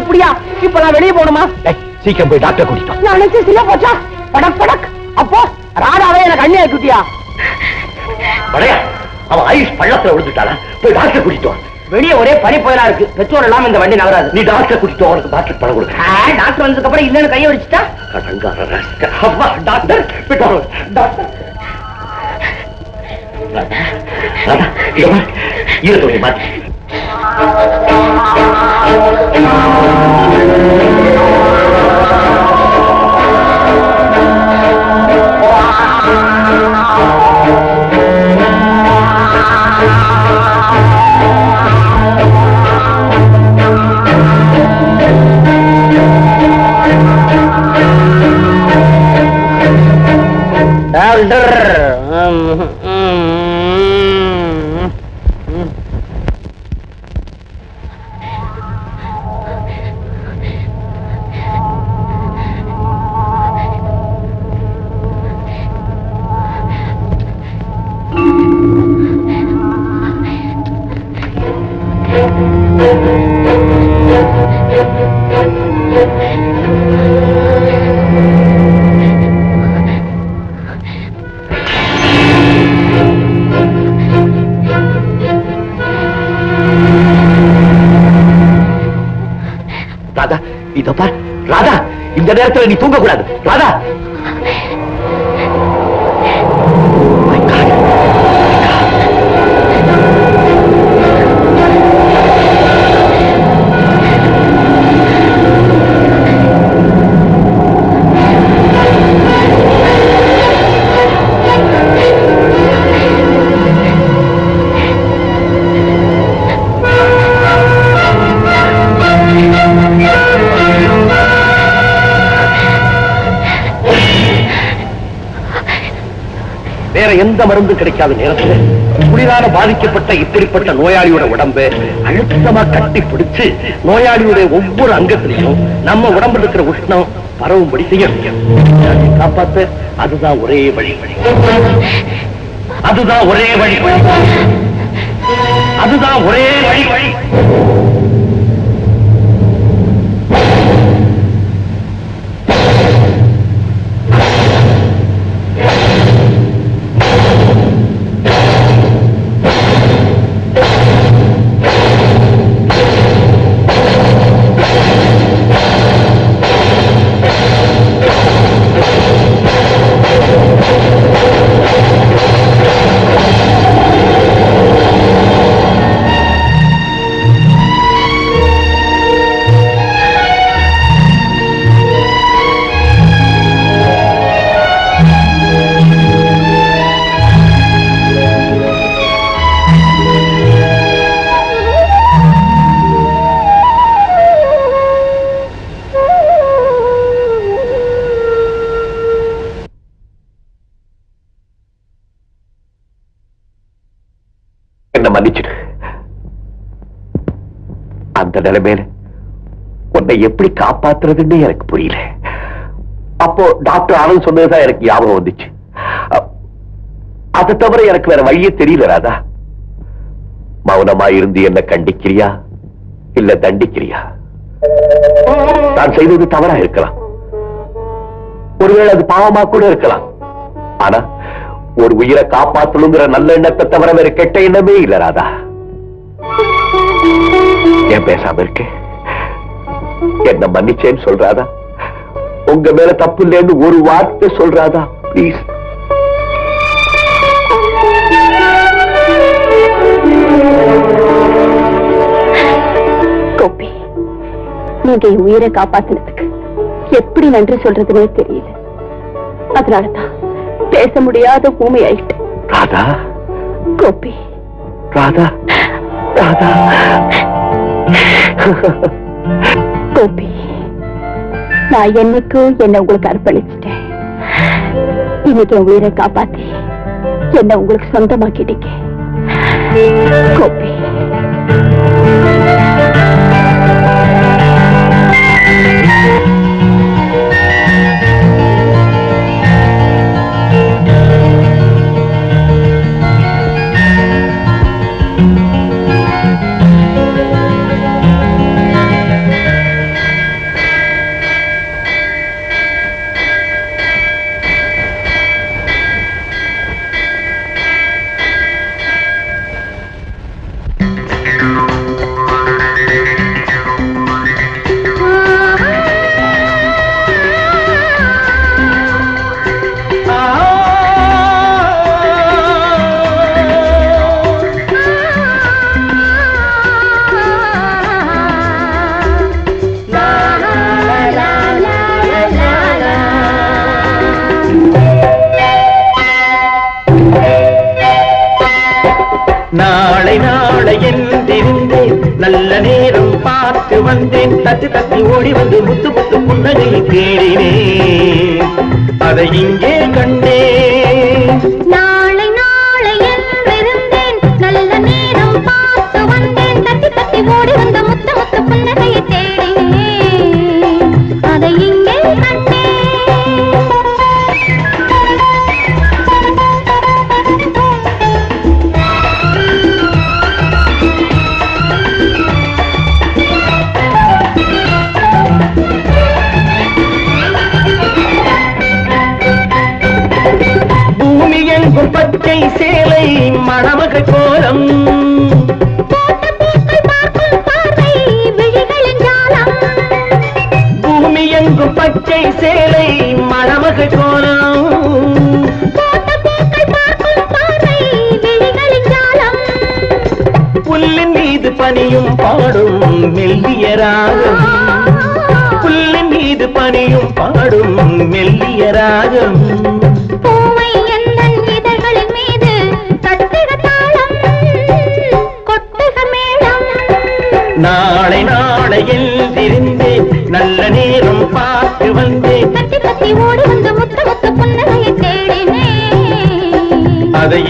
இப்படியா? இப்ப நான் வெளியே போகணுமா? சீக்கிரம் போய் டாக்டர் கூட்டிட்டோம் நான் நினைச்சு சில போச்சா? படக் படக். அப்போ ராடாவே எனக்கு அண்ணி ஆக்கிட்டியா படையா அவன் ஆயுஷ் பள்ளத்துல விழுந்துட்டாளா? போய் டாக்டர் கூட்டிட்டோம் வெளியே ஒரே பனி புயலா இருக்கு. பெட்ரோல் இல்லாம இந்த வண்டி நகராது. நீ டாக்டர் கூட்டிட்டு அவனுக்கு டாக்டர் பணம் கொடுக்க டாக்டர் வந்ததுக்கு அப்புறம் இல்லன்னு கையை வச்சுட்டா கடங்கார டாக்டர் வாங்க. டாக்டர் துணியை மாத்து. Oh, my God. இதோ பார் ராதா இந்த நேரத்துல நீ தூங்க கூடாது ராதா எந்த மருந்து கிடைக்காத நேரத்துல குளிரால பாதிக்கப்பட்ட இப்படிப்பட்ட நோயாளியோட உடம்பு அழுத்தமா கட்டி பிடிச்சு நோயாளியுடைய ஒவ்வொரு அங்கத்திலையும் நம்ம உடம்புல இருக்கிற உஷ்ணம் பரவும்படி செய்ய முடியும் காப்பாத்த அதுதான் ஒரே வழி. வழி அதுதான் ஒரே வழி. வழி அதுதான் ஒரே வழி வழி. என்ன மன்னிச்சிடு. அந்த நிலைமையில உன்னை எப்படி காப்பாத்துறதுன்னு எனக்கு புரியல. அப்போ டாக்டர் ஆனந்த் சொன்னதுதான் எனக்கு ஞாபகம் வந்துச்சு. அதை தவிர எனக்கு வேற வழியே தெரியல ராதா. மௌனமா இருந்து என்ன கண்டிக்கிறியா? இல்ல தண்டிக்கிறியா? நான் செய்தது தவறா இருக்கலாம். ஒருவேளை அது பாவமா கூட இருக்கலாம். ஆனா ஒரு உயிரை காப்பாத்தணுங்கிற நல்ல எண்ணத்தை தவிர வேற கெட்ட எண்ணமே இல்ல ராதா. ஏன் பேசாம இருக்கு? என்ன மன்னிச்சேன்னு சொல்றாதா உங்க மேல தப்பு இல்லைன்னு ஒரு வார்த்தை சொல்றாதா பிளீஸ் கோபி நீங்க உயிரை காப்பாத்தினதுக்கு எப்படி நன்றி சொல்றதுன்னே தெரியல. அதனாலதான் பேச முடியாத ஊமை ஆயிட்டு. ராதா. கோபி. ராதா. ராதா. கோபி நான் என்னைக்கும் என்ன உங்களுக்கு அர்ப்பணிச்சிட்டேன்? இன்னைக்கு என் உயிரை காப்பாத்தி என்ன உங்களுக்கு சொந்தமாக்கிட்டீங்க. கோபி. நல்ல நேரம் பார்த்து வந்தேன். தத்து தத்தி ஓடி வந்து முத்து முத்து புன்னகையை தேடினேன். அதை இங்கே கண்டேன். நான் பூமி பச்சை சேலை மணமகள் கோலம். பூமி எங்கும் பச்சை சேலை மணமகள் கோலம். புல்லின் மீது பனியும் பாடும் மெல்லிய ராகம். புல்லின் மீது பனியும் பாடும் மெல்லிய ராகம். நாளை நாளை எழுந்திருந்தேன் நல்ல நேரம் பார்த்து வந்து. அதை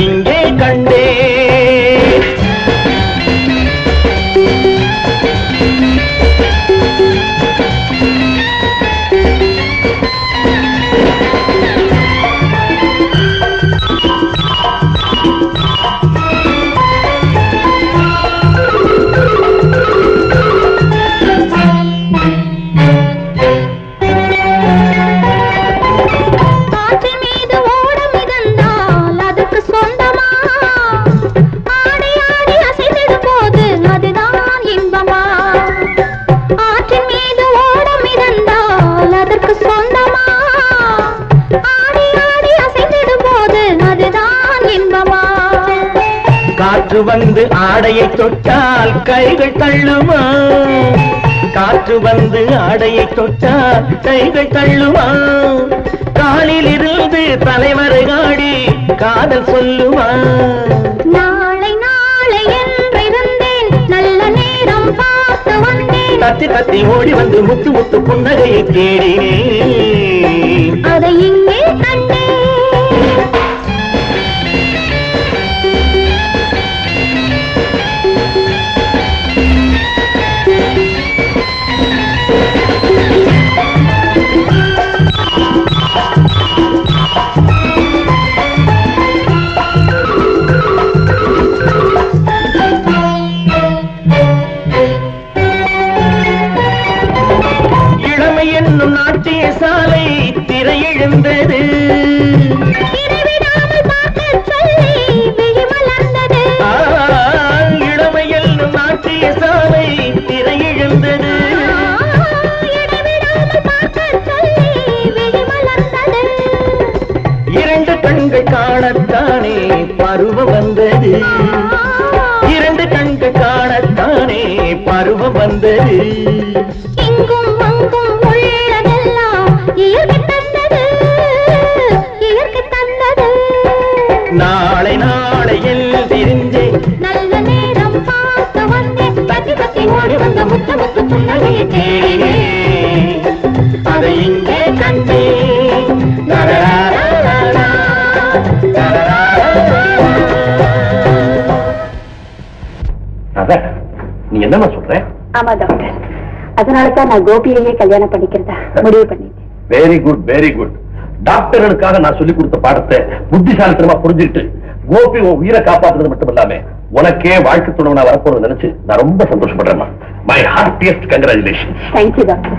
காற்று வந்து ஆடையை தொட்டால் கைகள் தள்ளுமா? காற்று வந்து ஆடையை தொட்டால் கைகள் தள்ளுமா? காலில் இருந்து தலைவரை ஆடி காதல் சொல்லுமா? நாளை நாளை என்றிருந்தேன் நல்ல நேரம் பார்த்து வந்தேன். தத்தி தத்தி ஓடி வந்து முத்து முத்து புன்னகையை தேடினேன். கண்கள் காணத்தானே பருவம் வந்தது. இரண்டு கண்கள் காணத்தானே பருவம் வந்தது. நாளை நாளை என்னமா சொல்ற? ஆமா டாக்டர் அதனால தான் நான் கோபியையே கல்யாணம் பண்ணிக்கிறதா முடிவு பண்ணிட்டேன். வெரி குட் வெரி குட் டாக்டர்களுக்காக நான் சொல்லி கொடுத்த பாடத்தை புத்திசாலித்தனமா புரிஞ்சுக்கிட்டு கோபி உன் உயிரை காப்பாத்துறது மட்டும் இல்லாம உனக்கே வாழ்க்கை துணவனா வரப்போறது நினைச்சு நான் ரொம்ப சந்தோஷப்படுறேன் my heartiest congratulation thank you doctor